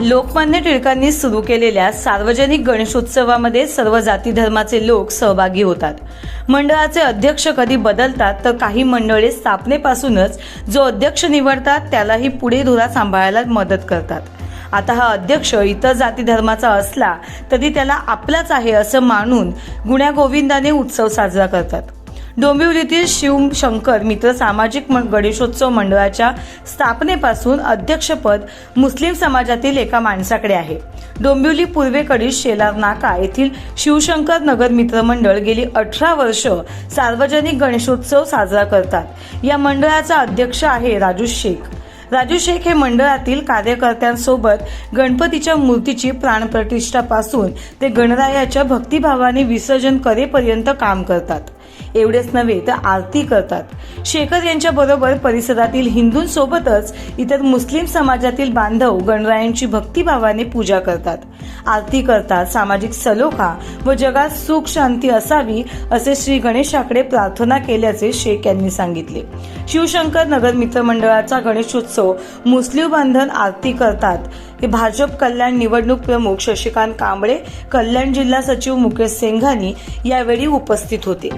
लोकमान्य टिळकांनी सुरू केलेल्या सार्वजनिक गणेशोत्सवामध्ये सर्व जाती धर्माचे लोक सहभागी होतात. मंडळाचे अध्यक्ष कधी बदलतात तर काही मंडळे स्थापनेपासूनच जो अध्यक्ष निवडतात त्यालाही पुढे धुरा सांभाळायला मदत करतात. आता हा अध्यक्ष इतर जाती धर्माचा असला तरी त्याला आपलाच आहे असं मानून गुण्यागोविंदाने उत्सव साजरा करतात. डोंबिवलीतील शिवशंकर मित्र सामाजिक गणेशोत्सव मंडळाच्या स्थापनेपासून अध्यक्षपद मुस्लिम समाजातील एका माणसाकडे आहे. डोंबिवली पूर्वेकडील शेलार नाका येथील शिवशंकर नगर मित्र मंडळ गेली अठरा वर्ष सार्वजनिक गणेशोत्सव साजरा करतात. या मंडळाचा अध्यक्ष आहे राजू शेख. राजू शेख हे मंडळातील कार्यकर्त्यांसोबत गणपतीच्या मूर्तीची प्राणप्रतिष्ठापासून ते गणरायाच्या भक्तिभावाने विसर्जन करेपर्यंत काम करतात. एवढेच नव्हे तर आरती करतात. शेखर यांच्या बरोबर परिसरातील हिंदूंसोबतच इतर मुस्लिम समाजातील बांधव गणरायांची भक्तिभावाने पूजा करतात. आरती करतात सामाजिक सलोखा व जगात सुख शांती असावी असे श्री गणेशाकडे प्रार्थना केल्याचे शेख यांनी सांगितले. शिवशंकर नगर मित्र मंडळाचा गणेशोत्सव मुस्लिम बांधन आरती करतात हे भाजप कल्याण निवडणूक प्रमुख शशिकांत कांबळे कल्याण जिल्हा सचिव मुकेश सेंघानी यावेळी उपस्थित होते.